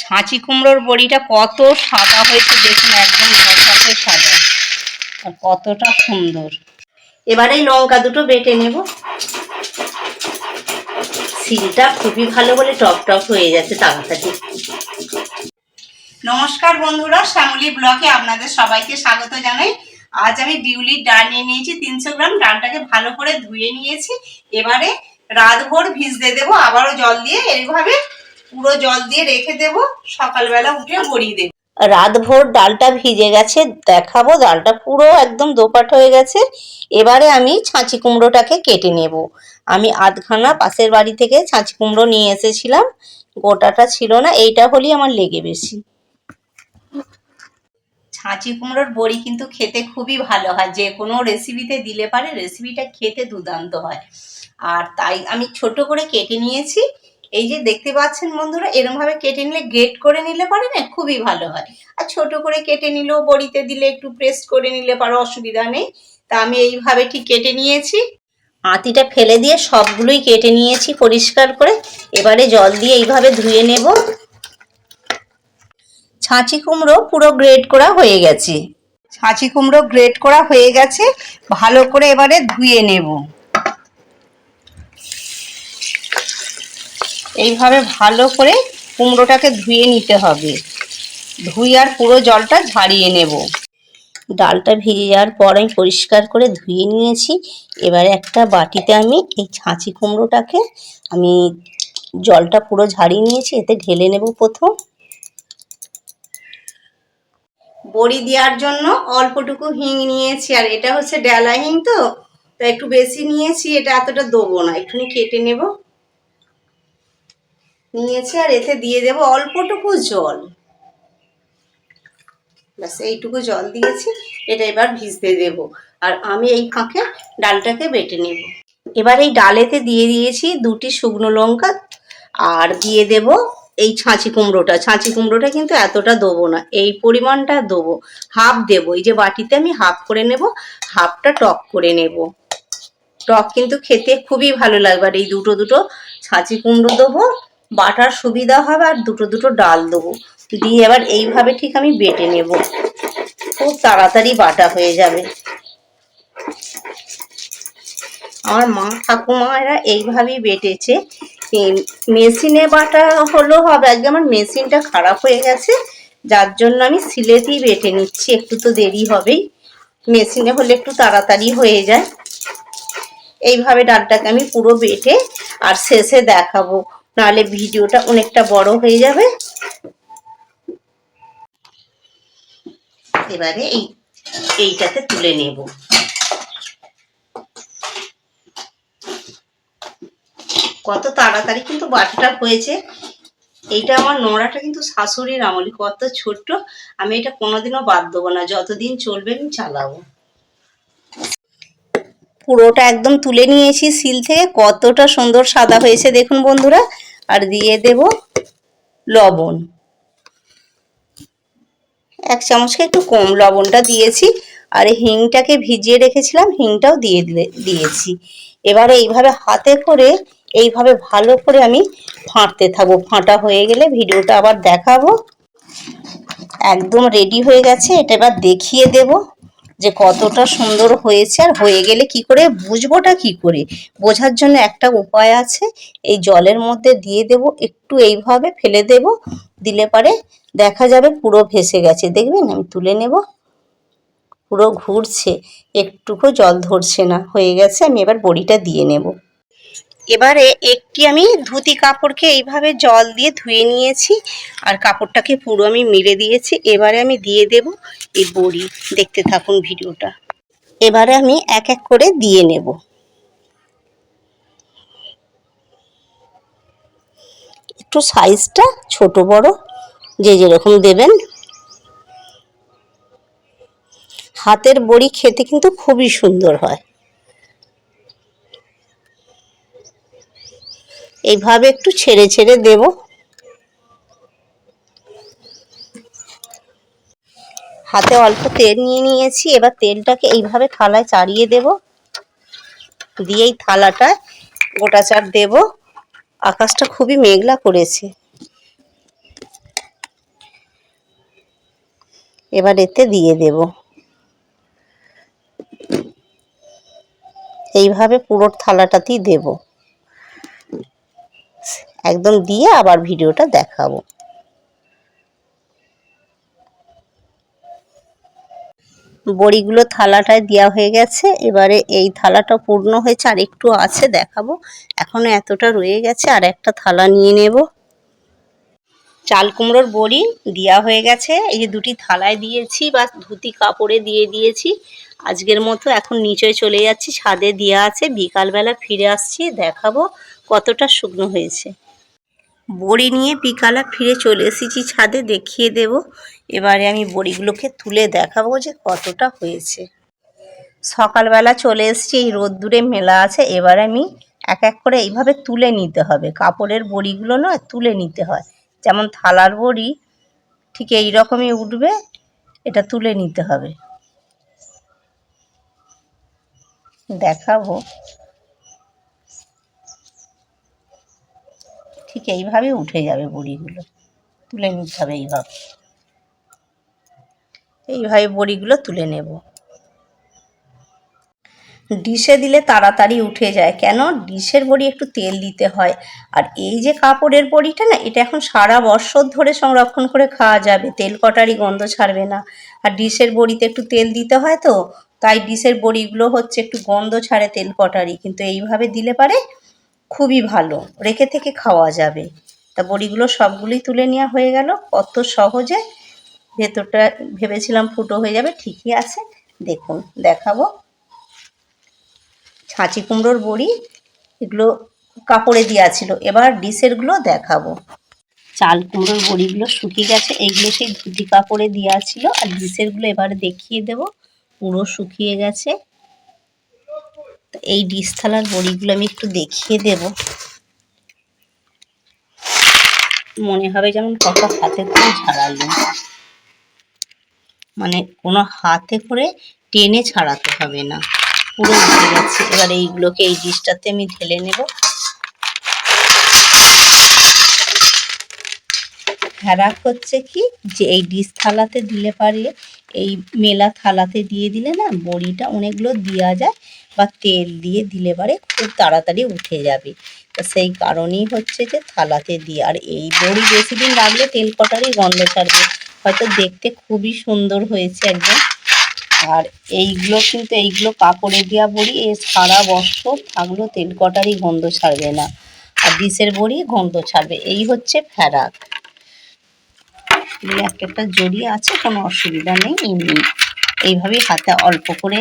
ছাঁচি কুমড়োর বড়িটা কত সাদা হয়েছে দেখুন, একদম ঝরঝরে সাদা। আর কতটা সুন্দর। এবারে লঙ্কা দুটো বেটে নেব। সিলটা খুবই ভালো বলে টপ টপ হয়ে যাচ্ছে তাড়াতাড়ি। নমস্কার বন্ধুরা, শ্যামলি ব্লকে আপনাদের সবাইকে স্বাগত জানাই। আজ আমি বিউলির ডাল নিয়ে নিয়েছি, তিনশো গ্রাম ডালটাকে ভালো করে ধুয়ে নিয়েছি। এবারে রাতভর ভিজতে দেবো, আবারও জল দিয়ে এইভাবে পুরো জল দিয়ে রেখে দেব সকালবেলা উঠে গড়িয়ে দেবো। রাতভর ডালটা ভিজে গেছে দেখাবো ডালটা পুরো একদম দোপাট হয়ে গেছে। এবারে আমি ছাঁচি কুমড়োটাকে কেটে নেব। আমি আধখানা পাশের বাড়ি থেকে ছাঁচি কুমড়ো নিয়ে এসেছিলাম গোটাটা ছিল না এইটা হলেই আমার লেগে বেশি। ছাঁচি কুমড়োর বড়ি কিন্তু খেতে খুবই ভালো হয় যে কোনো রেসিপিতে দিলে পারে রেসিপিটা খেতে দুর্দান্ত হয়। আর তাই আমি ছোট করে কেটে নিয়েছি এই যে দেখতে পাচ্ছেন বন্ধুরা, এরমভাবে কেটে নিলে গ্রেট করে নিলে পারে না? খুবই ভালো হয়। আর ছোট করে কেটে নিলেও বড়িতে দিলে একটু প্রেস্ট করে নিলে পারো, অসুবিধা নেই। তা আমি এইভাবে ঠিক কেটে নিয়েছি। আঁতিটা ফেলে দিয়ে সবগুলোই কেটে নিয়েছি পরিষ্কার করে। এবারে জল দিয়ে এইভাবে ধুয়ে নেব। ছাঁচি কুমড়ো পুরো গ্রেড করা হয়ে গেছে। ছাঁচি কুমড়ো গ্রেড করা হয়ে গেছে। ভালো করে এবারে ধুয়ে নেব। এইভাবে ভালো করে কুমড়োটাকে ধুয়ে নিতে হবে। ধুই আর পুরো জলটা ঝাড়িয়ে নেব। ডালটা ভিজে যাওয়ার পর আমি পরিষ্কার করে ধুয়ে নিয়েছি। এবারে একটা বাটিতে আমি এই ছাঁচি কুমড়োটাকে আমি জলটা পুরো ঝাড়িয়ে নিয়েছি, এতে ঢেলে নেব প্রথম। বড়ি দেওয়ার জন্য অল্পটুকু হিং নিয়েছি, আর এটা হচ্ছে ডেলা হিং তো তো একটু বেশি নিয়েছি, এটা এতটা দেবো না, একটুখানি কেটে নেব। নিয়েছি আর এতে দিয়ে দেব অল্পটুকু জল। ব্যাস, এইটুকু জল দিয়েছি, এটা এবার ভিজতে দেব। আর আমি এই ফাঁকে ডালটাকে বেটে নেব। এবার এই ডালেতে দিয়ে দিয়েছি দুটি শুকনো লঙ্কা আর দিয়ে দেব এই ছাঁচি কুমড়োটা। ছাঁচি কুমড়োটা কিন্তু এতটা দেবো না, এই পরিমাণটা দেবো। হাফ দেবো, এই যে বাটিতে আমি হাফ করে নেব, হাফটা টক করে নেব। টক কিন্তু খেতে খুবই ভালো লাগবে, আর এই দুটো দুটো ছাঁচি কুমড়ো দেবো। বাটার সুবিধা হবে আর দুটো দুটো ডাল দেবো। দিয়ে এবার এইভাবে ঠিক আমি বেটে নেব। খুব তাড়াতাড়ি বাটা হয়ে যাবে। আমার মা, ঠাকুমা এরা এইভাবেই বেটেছে। মেশিনে বাটা হলো হবে, আজকে আমার মেশিনটা খারাপ হয়ে গেছে। যার জন্য আমি সিলেটেই বেটে নিচ্ছি, একটু তো দেরি হবেই। মেশিনে হলে একটু তাড়াতাড়ি হয়ে যায়। এইভাবে ডালটাকে আমি পুরো বেটে আর শেষে দেখাবো। নাহলে ভিডিওটা অনেকটা বড় হয়ে যাবে। এবারে এই, এইটাতে তুলে নেব। কত তাড়াতাড়ি কিন্তু বাটাটা হয়েছে। এইটা আমার নোড়াটা কিন্তু শাশুড়ির আমলি কত ছোট্ট। আমি এটা কোনোদিনও বাদ দেবো না। যতদিন চলবে আমি চালাবো। পুরোটা একদম তুলে নিয়েছি সিল থেকে। কতটা সুন্দর সাদা হয়েছে দেখুন বন্ধুরা। আর দিয়ে দেব লবণ। এক চামচকে একটু কম লবণটা দিয়েছি। আর হিংটাকে ভিজিয়ে রেখেছিলাম, হিংটাও দিয়ে দিয়েছি। এবারে এইভাবে হাতে করে, এইভাবে ভালো করে আমি ফাঁটতে থাকব। ফাঁটা হয়ে গেলে ভিডিওটা আবার দেখাবো। একদম রেডি হয়ে গেছে, এটা এবার দেখিয়ে দেব। যে কতটা সুন্দর হয়েছে আর হয়ে গেলে কি করে, বুঝবোটা কি করে? বোঝার জন্য একটা উপায় আছে, এই জলের মধ্যে দিয়ে দেব, একটু এইভাবে ফেলে দেব, দিলে পরে দেখা যাবে পুরো ভেসে গেছে। দেখবেন আমি তুলে নেব, পুরো ঘুরছে, একটুকু জল ধরছে না, হয়ে গেছে, আমি এবার বড়িটা দিয়ে নেব। এবারে একটি আমি ধুতি কাপড়কে এইভাবে জল দিয়ে ধুয়ে নিয়েছি আর কাপড়টাকে পুরো আমি মেরে দিয়েছি। এবারে আমি দিয়ে দেব এই বড়ি। দেখতে থাকুন ভিডিওটা। এবারে আমি এক এক করে দিয়ে নেব। একটু সাইজটা ছোট বড়, যে যেরকম দেবেন। হাতের বড়ি খেতে কিন্তু খুবই সুন্দর হয়। এইভাবে একটু ছেড়ে ছেড়ে দেব। হাতে অল্প তেল নিয়ে নিয়েছি, এবার তেলটাকে এইভাবে থালায় চাড়িয়ে দেব। দিয়ে এই থালাটায় গোটা চার দেব। আকাশটা খুবই মেঘলা করেছে। এবার এতে দিয়ে দেব। এইভাবে পুরো থালাটাতেই দেব। একদম দিয়ে আবার ভিডিওটা দেখাবো। বড়িগুলো থালাটায় দেওয়া হয়ে গেছে, এবারে এই থালাটা পূর্ণ হয়েছে, আর একটু আছে দেখাবো। এখনও এতটা রয়ে গেছে, আর একটা থালা নিয়ে নেব। চাল কুমড়োর বড়ি দেওয়া হয়ে গেছে, এই যে দুটি থালায় দিয়েছি, বা ধুতি কাপড়ে দিয়ে দিয়েছি। আজকের মতো এখন নিচে চলে যাচ্ছি, ছাদে দেওয়া আছে, বিকালবেলা ফিরে আসছি, দেখাবো কতটা শুকনো হয়েছে। বড়ি নিয়ে বিকালে ফিরে চলে এসেছি ছাদে, দেখিয়ে দেব। এবারে আমি বড়িগুলোকে তুলে দেখাবো যে কতটা হয়েছে। সকালবেলা চলে এসেছি, এই রোদ্দুরে মেলা আছে, এবার আমি এক এক করে এইভাবে তুলে নিতে হবে। কাপড়ের বড়িগুলো নয়, তুলে নিতে হয়। যেমন থালার বড়ি, ঠিক এই রকমই উঠবে, এটা তুলে নিতে হবে। দেখাবো। ঠিক এইভাবে উঠে যাবে বড়িগুলো। তুলে নিতে হবে এইভাবে। এইভাবে বড়িগুলো তুলে নেব। ডিশে দিলে তাড়াতাড়ি উঠে যায়। কেন? ডিশের বড়ি একটু তেল দিতে হয়। আর এই যে কাপড়ের বড়িটা না, এটা এখন সারা বছর ধরে সংরক্ষণ করে খাওয়া যাবে। তেল কটারই গন্ধ ছাড়বে না। আর ডিশের বড়িতে একটু তেল দিতে হয় তো, তাই ডিশের বড়িগুলো হচ্ছে একটু গন্ধ ছাড়ে তেল কটারি কিন্তু এইভাবে দিলে পারে খুবই ভালো। রেখে থেকে খাওয়া যাবে। তা বড়িগুলো সবগুলোই তুলে নেওয়া হয়ে গেল। কত সহজে। ভেতরটা ভেবেছিলাম ফুটো হয়ে যাবে, ঠিকই আছে। দেখুন, দেখাবো। ছাঁচি কুমড়োর বড়ি, এগুলো কাপড়ে দেওয়া ছিল। এবার ডিশেরগুলো দেখাবো। চাল কুমড়োর বড়িগুলো শুকিয়ে গেছে, এইগুলো সেই ধুতি কাপড়ে দেওয়া ছিল। আর ডিশেরগুলো এবারে দেখিয়ে দেব। পুরো শুকিয়ে গেছে। এই ডিশ থালার বড়িগুলো আমি একটু দেখিয়ে দেব। মনে হবে যেমন কত হাতে করে ছাড়ালো। মানে কোনো হাতে করে টেনে ছাড়াতে হবে না। পুরো উঠে গেছে। এবার এইগুলোকে এই ডিশটাতে আমি ঢেলে নেব। ফেরাক হচ্ছে কি? যে এই ডিশ থালাতে দিলে পারে এই মেলা থালাতে দিয়ে দিলে না বড়িটা অনেকগুলো দেওয়া যায়। বা তেল দিয়ে দিলে পারে খুব তাড়াতাড়ি উঠে যাবে। তো সেই কারণেই হচ্ছে যে থালাতে দিয়ে, আর এই বড়ি বেশি দিন রাখলে তেল কটারই গন্ধ ছাড়বে। হয়তো দেখতে খুবই সুন্দর হয়েছে একদম। আর এইগুলো কিন্তু, এইগুলো কাপড়ে দেওয়া বড়ি, এ সারা বছর থাকলেও তেল কটারই গন্ধ ছাড়বে না। আর ডিশের বড়ি গন্ধ ছাড়বে। এই হচ্ছে ফেরাক। একটা একটা জড়িয়ে আছে, কোনো অসুবিধা নেই, এমনি। এইভাবেই হাতে অল্প করে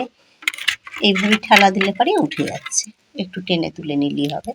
এইভাবে ঠেলা দিলে পরে উঠে যাচ্ছে। একটু টেনে তুলে নিলেই হবে।